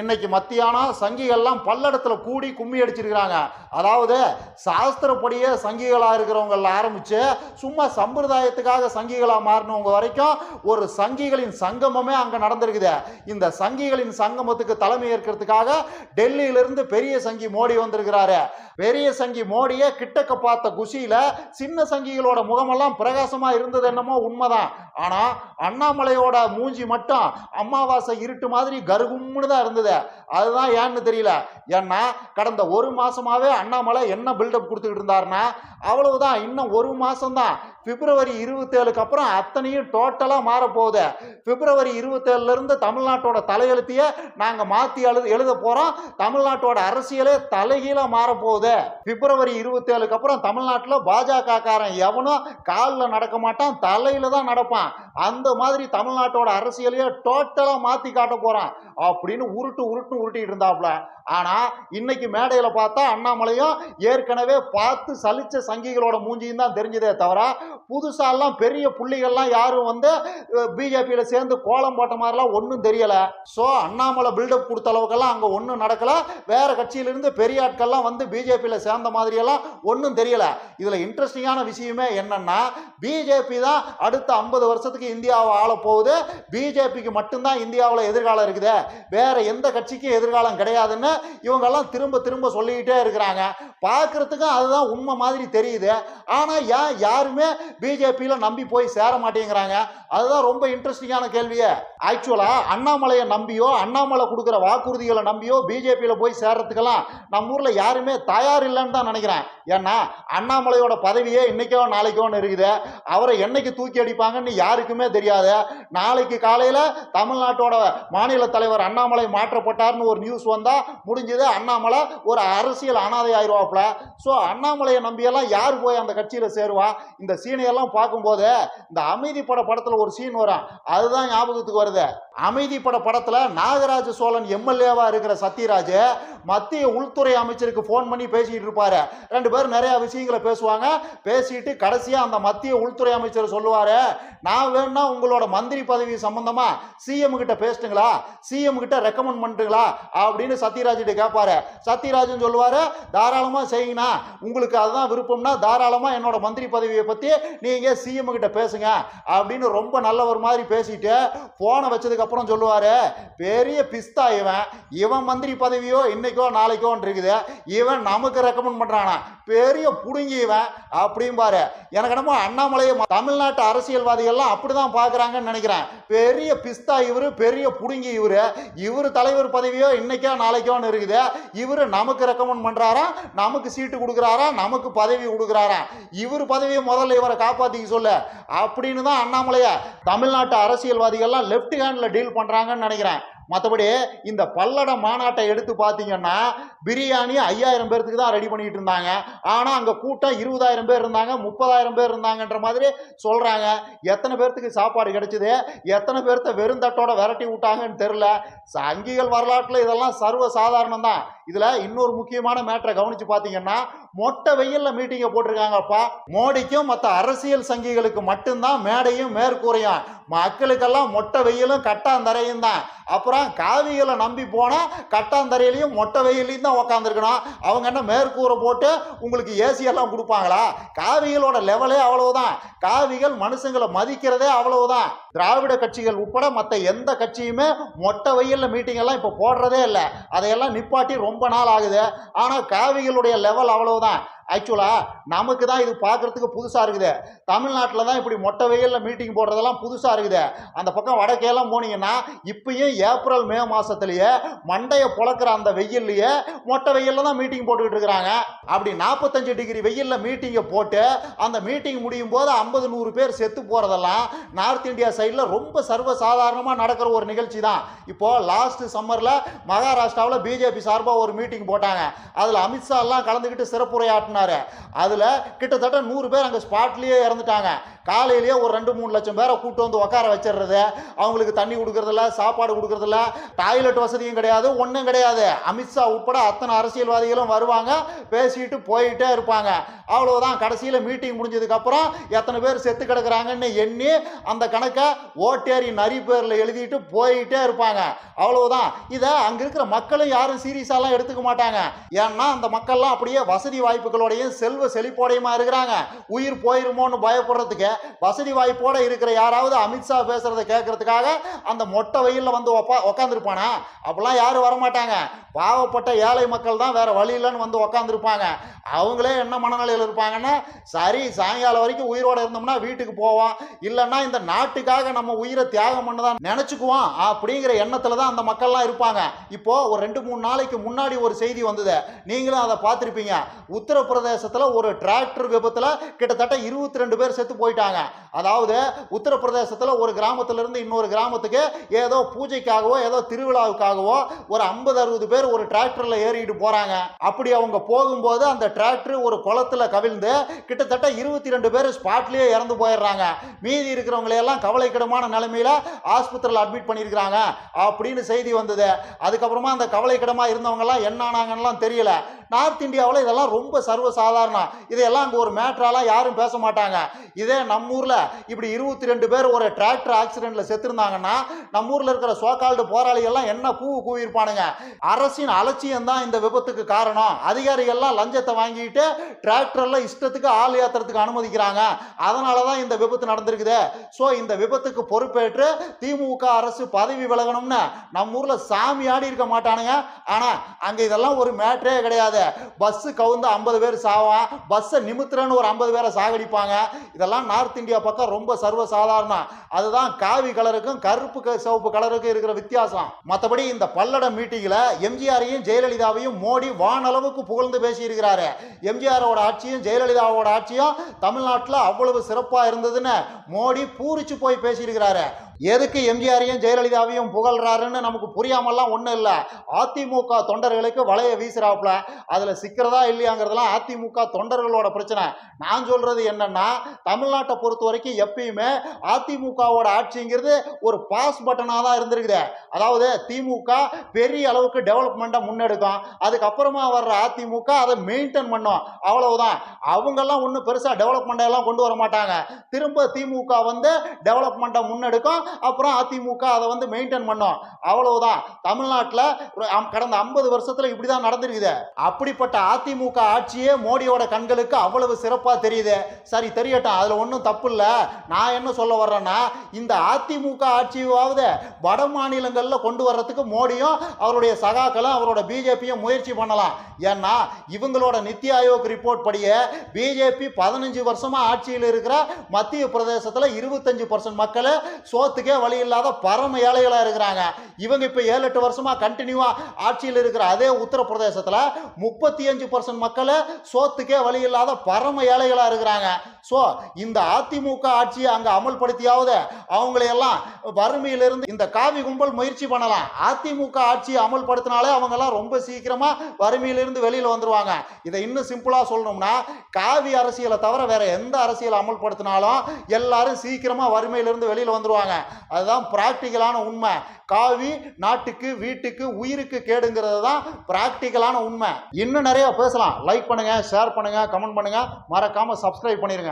இன்னைக்கு மத்தியானம் சங்கிகள்லாம் பல்லடத்தில் கூடி கும்மி அடிச்சிருக்கிறாங்க. அதாவது சாஸ்திரப்படியே சங்கிகளாக இருக்கிறவங்கள ஆரம்பித்து சும்மா சம்பிரதாயத்துக்காக சங்கிகளாக மாறினவங்க வரைக்கும் ஒரு சங்கிகளின் சங்கமமே அங்கே நடந்திருக்குது. இந்த சங்கிகளின் சங்கமத்துக்கு தலைமை ஏற்கிறதுக்காக டெல்லியிலிருந்து பெரிய சங்கி மோடி வந்திருக்கிறாரு. பெரிய சங்கி மோடியை கிட்டக்க பார்த்த குஷியில் சின்ன சங்கிகளோட முகமெல்லாம் பிரகாசமாக இருந்தது என்னமோ உண்மைதான். ஆனால் அண்ணாமலையோட மூஞ்சி மட்டும் அமாவாசை இருட்டு மாதிரி கருகும்னு தான் இருந்தது. அதுதான் ஏன்னு தெரியல. ஏன்னா கடந்த ஒரு மாசமாவே அண்ணாமலை என்ன பில்டப் கொடுத்துக்கிட்டு இருந்தாருன்னா அவ்வளவுதான். இன்னும் ஒரு மாசம்தான். பிப்ரவரி இருபத்தேழுக்கு அப்புறம் அத்தனையும் டோட்டலாக மாறப்போகுது. பிப்ரவரி இருபத்தேழுல இருந்து தமிழ்நாட்டோட தலையெழுத்தையே நாங்கள் மாற்றி எழுத எழுத போகிறோம் தமிழ்நாட்டோட அரசியலே தலைகீழாக மாறப்போகுது. பிப்ரவரி இருபத்தேழுக்கு அப்புறம் தமிழ்நாட்டில் பாஜக காரன் எவனும் காலில் நடக்க மாட்டான் தலையில தான் நடப்பான். அந்த மாதிரி தமிழ்நாட்டோட அரசியலையே டோட்டலாக மாற்றி காட்ட போகிறான் அப்படின்னு உருட்டு உருட்டு உருட்டிட்டு இருந்தாப்ல. ஆனால் இன்னைக்கு மேடையில் பார்த்தா அண்ணாமலையும் ஏற்கனவே பார்த்து சலிச்ச சங்கிகளோட மூஞ்சியும் தான் தெரிஞ்சதே தவிர புதுசாலாம் பெரிய புள்ளிகள்லாம் யாரும் வந்து பிஜேபியில் சேர்ந்து கோலம் போட்ட மாதிரிலாம் ஒன்றும் தெரியலை. ஸோ அண்ணாமலை பில்டப் கொடுத்த அளவுக்கெல்லாம் அங்கே ஒன்றும் நடக்கலை. வேற கட்சியிலிருந்து பெரிய ஆட்கள்லாம் வந்து பிஜேபியில் சேர்ந்த மாதிரியெல்லாம் ஒன்றும் தெரியல. இதில் இன்ட்ரெஸ்டிங்கான விஷயமே என்னன்னா பிஜேபி தான் அடுத்த ஐம்பது வருஷத்துக்கு இந்தியாவை ஆள போகுது பிஜேபிக்கு மட்டும்தான் இந்தியாவில் எதிர்காலம் இருக்குது. வேற எந்த கட்சிக்கும் எதிர்காலம் கிடையாதுன்னு இவங்கெல்லாம் திரும்ப திரும்ப சொல்லிக்கிட்டே இருக்கிறாங்க. பார்க்கறதுக்கும் அதுதான் உண்மை மாதிரி தெரியுது. ஆனால் ஏன் யாருமே பிஜேபியில் நம்பி போய் சேர மாட்டேங்கிறாங்க? அதுதான் ரொம்ப இன்ட்ரெஸ்டிங்கான கேள்வியே. ஆக்சுவலாக அண்ணாமலையை நம்பியோ அண்ணாமலை கொடுக்குற வாக்குறுதிகளை நம்பியோ பிஜேபியில் போய் சேர்றதுக்கெல்லாம் நம்ம ஊரில் யாருமே தயார் இல்லைன்னு தான் நினைக்கிறேன். ஏன்னா அண்ணாமலையோட பதவியே இன்னைக்கோ நாளைக்கோன்னு இருக்குது. அவரை என்னைக்கு தூக்கி அடிப்பாங்கன்னு யாருக்குமே தெரியாது. நாளைக்கு காலையில் தமிழ்நாட்டோட மாநில தலைவர் அண்ணாமலை மாற்றப்பட்டார்னு ஒரு நியூஸ் வந்தால் முடிஞ்சது. அண்ணாமலை ஒரு அரசியல் அனாதை ஆயிடுவாப்புல. ஸோ அண்ணாமலையை நம்பியெல்லாம் யார் போய் அந்த கட்சியில் சேருவா? இந்த சீனையெல்லாம் பார்க்கும்போது இந்த அமைதி பட படத்தில் ஒரு சீன் வரும். அதுதான் ஞாபகத்துக்கு வருது. அமைதி பட படத்தில் நாகராஜ சோழன் எம்எல்ஏவா இருக்கிற சத்யராஜ் மத்திய உள்துறை அமைச்சருக்கு ஃபோன் பண்ணி பேசிக்கிட்டு இருப்பார். ரெண்டு பேரும் நிறைய விஷயங்களை பேசுவாங்க. பேசிட்டு கடைசியாக அந்த மத்திய உள்துறை அமைச்சர் சொல்லுவார் நான் வேணும்னா உங்களோட மந்திரி பதவி சம்மந்தமாக சிஎம் கிட்ட பேசிட்டுங்களா? சிஎம் கிட்ட ரெக்கமெண்ட் பண்ணிட்டுங்களா? அப்படின்னு சத்யராஜ் கிட்ட கேட்பாரு சத்யராஜன் சொல்லுவாரு தாராளமா செய்யுங்கண்ணா. உங்களுக்கு அதுதான் விருப்பம்னா தாராளமா என்னோட மந்திரி பதவியை பத்தி நீங்க சிஎம் கிட்ட பேசுங்க. அப்படின்னு ரொம்ப நல்ல ஒரு மாதிரி பேசிட்டு ஃபோனை வச்சதுக்கு அப்புறம் சொல்லுவாரு பெரிய பிஸ்தா இவன். இவன் மந்திரி பதவியோ இன்னைக்கோ நாளைக்கோன்னு இருக்குது. இவன் நமக்கு ரெக்கமெண்ட் பண்ணுறானா பெரிய புடுங்கி இவன். அப்படிம்பாரு. எனக்கு என்னமோ அண்ணாமலையை தமிழ்நாட்டு அரசியல்வாதிகள்லாம் அப்படிதான் பார்க்குறாங்கன்னு நினைக்கிறேன். பெரிய பிஸ்தா இவரு பெரிய புடுங்கி இவரு. இவரு தலைவர் பதவியோ இன்னைக்கோ நாளைக்கோன்னு இருக்குது. இவரு நமக்கு ரெக்கமெண்ட் பண்றாரா? நமக்கு சீட்டு கொடுக்குறாரா? நமக்கு பதவி கொடுக்குறாரா? இவர் பதவியை முதல்ல இவரை காப்பாத்திக்க சொல்ல. அப்படின்னு தான் அண்ணாமலையை தமிழ்நாட்டு அரசியல்வாதிகள்லாம் லெஃப்ட் ஹேண்டில் டீல் பண்றாங்கன்னு நினைக்கிறேன். மற்றபடி இந்த பல்லட மாநாட்டை எடுத்து பார்த்தீங்கன்னா பிரியாணி ஐயாயிரம் பேர்த்துக்கு தான் ரெடி பண்ணிட்டு இருந்தாங்க. ஆனால் அங்கே கூட்டம் இருபதாயிரம் பேர் இருந்தாங்க முப்பதாயிரம் பேர் இருந்தாங்கன்ற மாதிரி சொல்கிறாங்க எத்தனை பேர்த்துக்கு சாப்பாடு கிடைச்சிது? எத்தனை பேர்த்த வெறும் தட்டோட விரட்டி விட்டாங்கன்னு தெரில சங்கிகள் வரலாற்றில் இதெல்லாம் சர்வ சாதாரணம் தான். இதில் இன்னொரு முக்கியமான மேட்டரை கவனித்து பார்த்தீங்கன்னா மொட்டை வெயிலில் மீட்டிங்கை போட்டிருக்காங்கப்பா. மோடிக்கும் மற்ற அரசியல் சங்கிகளுக்கு மட்டும்தான் மேடையும் மேற்கூரையும். மக்களுக்கெல்லாம் மொட்டை வெயிலும் கட்டாந்தரையும் தான். அப்புறம் காவிகளை நம்பி போனால் கட்டாந்தரையிலையும் மொட்டை வெயிலையும் தான் உக்காந்துருக்கணும். அவங்க என்ன மேற்கூரை போட்டு உங்களுக்கு ஏசி எல்லாம் கொடுப்பாங்களா? காவிகளோட லெவலே அவ்வளவுதான். காவிகள் மனுஷங்களை மதிக்கிறதே அவ்வளவுதான். திராவிட கட்சிகள் உட்பட மற்ற எந்த கட்சியுமே மொட்டை வெயிலில் மீட்டிங் எல்லாம் இப்போ போடுறதே இல்லை. அதையெல்லாம் நிப்பாட்டி ரொம்ப நாள் ஆகுது. ஆனால் காவிகளுடைய லெவல் அவ்வளவுதான். ஆக்சுவலாக நமக்கு தான் இது பார்க்குறதுக்கு புதுசாக இருக்குது. தமிழ்நாட்டில் தான் இப்படி மொட்டை வெயிலில் மீட்டிங் போடுறதெல்லாம் புதுசாக இருக்குது. அந்த பக்கம் வடக்கேலாம் போனீங்கன்னா இப்பயும் ஏப்ரல் மே மாதத்துலேயே மண்டையை பொழக்கிற அந்த வெயில்லையே மொட்டை வெயிலில் தான் மீட்டிங் போட்டுக்கிட்டு இருக்கிறாங்க. அப்படி நாற்பத்தஞ்சு டிகிரி வெயிலில் மீட்டிங்கை போட்டு அந்த மீட்டிங் முடியும் போது ஐம்பது நூறு பேர் செத்து போகிறதெல்லாம் நார்த் இந்தியா சைடில் ரொம்ப சர்வ சாதாரணமாக நடக்கிற ஒரு நிகழ்ச்சி தான் இப்போது லாஸ்ட் சம்மரில் மகாராஷ்டிராவில் பிஜேபி சார்பாக ஒரு மீட்டிங் போட்டாங்க. அதில் அமித்ஷாலாம் கலந்துக்கிட்டு சிறப்புரையாட்டினார் அதில் கிட்டத்தட்ட நூறு பேர் அங்கே ஸ்பாட்லேயே இறந்துட்டாங்க. காலையிலேயே ஒரு ரெண்டு மூணு லட்சம் பேரை கூட்டு வந்து உட்கார வச்சிடுறது. அவங்களுக்கு தண்ணி கொடுக்குறதில்ல சாப்பாடு கொடுக்குறதில்ல டாய்லெட் வசதியும் கிடையாது ஒன்றும் கிடையாது. அமித்ஷா உட்பட அத்தனை அரசியல்வாதிகளும் வருவாங்க பேசிட்டு போயிட்டே இருப்பாங்க. அவ்வளோதான் கடைசியில் மீட்டிங் முடிஞ்சதுக்கப்புறம் எத்தனை பேர் செத்து கிடக்குறாங்கன்னு எண்ணி அந்த கணக்கை ஓட்டேரி நரி பேரில் எழுதிட்டு போயிட்டே இருப்பாங்க. அவ்வளவுதான். இதை அங்கே இருக்கிற மக்களும் யாரும் சீரியஸாலாம் எடுத்துக்க மாட்டாங்க. ஏன்னா அந்த மக்கள்லாம் அப்படியே வசதி வாய்ப்புகளோடையும் செல்வ செழிப்போடையுமா இருக்கிறாங்க. உயிர் போயிருமோன்னு பயப்படுறதுக்கு வசதி வாய்ப்போட இருக்கிற யாராவது அமித்ஷா பேசுறதை கேட்கறதுக்காக அந்த மொட்டை வெயிலில் வந்து உப்பா உக்காந்துருப்பானா? அப்பெல்லாம் யாரும் வரமாட்டாங்க. பாவப்பட்ட ஏழை மக்கள் தான் வேற வழி இல்லைன்னு வந்து உக்காந்துருப்பாங்க. அவங்களே என்ன மனநிலையில் இருப்பாங்கன்னா சரி சாயங்காலம் வரைக்கும் உயிரோட இருந்தோம்னா வீட்டுக்கு போவோம். இல்லைன்னா இந்த நாட்டுக்காக நம்ம உயிரை தியாகம் பண்ணதான் நினைச்சுக்குவோம் அப்படிங்கிற எண்ணத்துல தான் அந்த மக்கள்லாம் இருப்பாங்க. இப்போ ஒரு ரெண்டு மூணு நாளைக்கு முன்னாடி ஒரு செய்தி வந்தது. நீங்களும் அதை பார்த்துருப்பீங்க. உத்தரப்பிரதேசத்தில் ஒரு டிராக்டர் விபத்தில் கிட்டத்தட்ட இருபத்தி ரெண்டு பேர் செத்து போயிட்டாங்க. அதாவது உத்தரப்பிரதேசத்தில் ஒரு கிராமத்திலிருந்து இன்னொரு கிராமத்துக்கு ஏதோ பூஜைக்காகவோ ஏதோ திருவிழாவுக்காகவோ ஒரு ஐம்பது அறுபது பேர் ஒரு டிராக்டரில் ஏறிட்டு போகிறாங்க அப்படி அவங்க போகும்போது அந்த டிராக்டர் ஒரு குளத்துல கவிழ்ந்து கிட்டத்தட்ட இருபத்தி ரெண்டு பேர் ஸ்பாட்லேயே இறந்து போயிடுறாங்க. மீதி இருக்கிறவங்களையெல்லாம் கவலைக்கிடமான நிலைமையில் ஆஸ்பத்திரியில் அட்மிட் பண்ணியிருக்கிறாங்க. அப்படின்னு செய்தி வந்தது. அதுக்கப்புறமா அந்த கவலைக்கிடமாக இருந்தவங்கெல்லாம் என்ன ஆனாங்கன்னெலாம் தெரியல. நார்த் இந்தியாவில் இதெல்லாம் ரொம்ப சர்வசாதாரணம் இதையெல்லாம் அங்கே ஒரு மேட்ராலாம் யாரும் பேச மாட்டாங்க. இதே நம்ம ஊரில் இப்படி இருபத்தி ரெண்டு பேர் ஒரு டிராக்டர் ஆக்சிடெண்ட்டில் செத்துருந்தாங்கன்னா நம்ம ஊரில் இருக்கிற சோக்கால்டு போராளிகள்லாம் என்ன கூவு கூவியிருப்பானுங்க? அரசின் அலட்சியம் தான் இந்த விபத்துக்கு காரணம். அதிகாரிகள்லாம் லஞ்சத்தை வாங்கிட்டு டிராக்டர்ல இஷ்டத்துக்கு ஆள் ஏற்றுறதுக்கு அனுமதிக்கிறாங்க. அதனால தான் இந்த விபத்து நடந்திருக்குது. ஸோ இந்த விபத்து விபத்துக்கு பொறுப்பேற்று திமுக அரசு பதவி விலகணும்னு நம்ம ஊர்ல சாமி ஆடி இருக்க மாட்டானுங்க. ஆனா அங்க இதெல்லாம் ஒரு மேட்ரே கிடையாது. பஸ் கவுந்து ஐம்பது பேர் சாவான். பஸ்ஸை நிமித்துறன்னு ஒரு ஐம்பது பேரை சாகடிப்பாங்க. இதெல்லாம் நார்த் இந்தியா பக்கம் ரொம்ப சர்வசாதாரணம். அதுதான் காவி கலருக்கும் கருப்பு க- சிவப்பு கலருக்கும் இருக்கிற வித்தியாசம். மற்றபடி இந்த பல்லடம் மீட்டிங்கில் எம்ஜிஆரையும் ஜெயலலிதாவையும் மோடி வானளவுக்கு புகழ்ந்து பேசியிருக்கிறாரு. எம்ஜிஆரோட ஆட்சியும் ஜெயலலிதாவோட ஆட்சியும் தமிழ்நாட்டில் அவ்வளவு சிறப்பாக இருந்ததுன்னு மோடி பூரிச்சு போய் பேசியிருக்கிறாரு. எதுக்கு எம்ஜிஆரையும் ஜெயலலிதாவையும் புகழ்றாருன்னு நமக்கு புரியாமல்லாம் ஒன்றும் இல்லை. அதிமுக தொண்டர்களுக்கு வலைய வீசுறாப்புல. அதில் சிக்கிறதா இல்லையாங்கிறதெல்லாம் அதிமுக தொண்டர்களோட பிரச்சனை. நான் சொல்கிறது என்னன்னா தமிழ்நாட்டை பொறுத்த வரைக்கும் எப்பயுமே அதிமுகவோட ஆட்சிங்கிறது ஒரு பாஸ் பட்டனாக தான் இருந்திருக்குது. அதாவது திமுக பெரிய அளவுக்கு டெவலப்மெண்ட்டை முன்னெடுக்கும். அதுக்கப்புறமா வர்ற அதிமுக அதை மெயின்டைன் பண்ணும். அவ்வளவுதான். அவங்கெல்லாம் ஒன்றும் பெருசாக டெவலப்மெண்ட்டெல்லாம் கொண்டு வர மாட்டாங்க. திரும்ப திமுக வந்து டெவலப்மெண்ட்டை முன்னெடுக்கும். அப்புறம் அதிமுக அதை வந்து மெயின்டைன் பண்ணும். அவ்வளவுதான். தமிழ்நாட்டில் கடந்த ஐம்பது வருஷத்துல இப்படி தான் நடந்திருக்குது. அப்படிப்பட்ட அதிமுக ஆட்சியே மோடியோட கண்களுக்கு அவ்வளவு சிறப்பாக தெரியுது. சரி தெரியட்டும். அதில் ஒன்றும் தப்பு இல்லை. நான் என்ன சொல்ல வர்றேன்னா இந்த அதிமுக ஆட்சியாவது வட மாநிலங்களில் கொண்டு வர்றதுக்கு மோடியும் அவருடைய சகாக்களும் அவரோட பிஜேபியும் முயற்சி பண்ணலாம். ஏன்னா இவங்களோட நித்தி ஆயோக் ரிப்போர்ட் படியே பிஜேபி பதினஞ்சு வருஷமா ஆட்சியில் இருக்கிற மத்திய பிரதேசத்தில் இருபத்தஞ்சு பர்சன்ட் மக்கள் சோத்துக்கே வழி இல்லாத பரம ஏழைகளாக இருக்கிறாங்க. இவங்க இப்போ ஏழு எட்டு வருஷமா கண்டினியூவாக ஆட்சியில் இருக்கிற அதே உத்தரப்பிரதேசத்தில் முப்பத்தி அஞ்சு பர்சன்ட் மக்கள் சோத்துக்கே வழி இல்லாத பரம ஏழைகளாக இருக்கிறாங்க. ஸோ இந்த அதிமுக ஆட்சியை அங்கே அமல்படுத்தியாவது அவங்களையெல்லாம் வறுமையிலிருந்து இந்த காவி கும்பல் முயற்சி பண்ணலாம். அதிமுக ஆட்சியை அமல்படுத்தினாலே அவங்கெல்லாம் ரொம்ப சீக்கிரமாக வறுமையிலிருந்து வெளியில் வந்துருவாங்க. இதை இன்னும் சிம்பிளாக சொல்லணும்னா காவி அரசியலை தவிர வேற எந்த அரசியல் அமல்படுத்தினாலும் எல்லாரும் சீக்கிரமாக வறுமையிலிருந்து வெளியில் வந்துடுவாங்க அதுதான் ப்ராக்டிக்கலான உண்மை. காவி நாட்டுக்கு வீட்டுக்கு உயிருக்கு கேடுங்கிறது தான் ப்ராக்டிக்கலான உண்மை. இன்னும் நிறைய பேசலாம். லைக் பண்ணுங்கள் ஷேர் பண்ணுங்கள் கமெண்ட் பண்ணுங்க. மறக்காமல் சப்ஸ்கிரைப் பண்ணிருங்க.